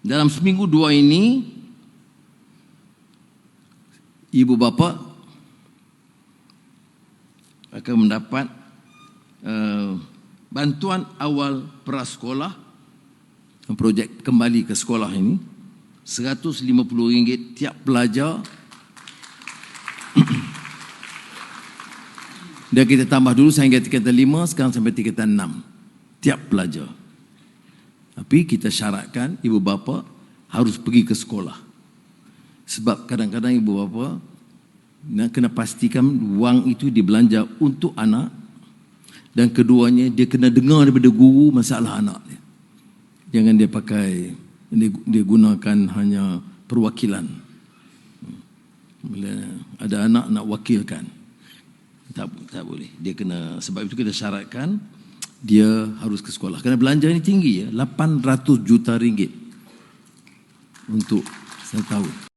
Dalam seminggu dua ini, ibu bapa akan mendapat uh, bantuan awal prasekolah projek kembali ke sekolah ini. RM150 tiap pelajar. Dan kita tambah dulu sehingga tingkatan 5 sekarang sampai tingkatan 6 tiap pelajar tapi kita syaratkan ibu bapa harus pergi ke sekolah sebab kadang-kadang ibu bapa nak kena pastikan wang itu dibelanja untuk anak dan keduanya dia kena dengar daripada guru masalah anak dia. Jangan dia pakai dia, dia gunakan hanya perwakilan. Bila ada anak nak wakilkan. Tak tak boleh. Dia kena sebab itu kita syaratkan dia harus ke sekolah. Kerana belanja ini tinggi ya, 800 juta ringgit untuk setahun.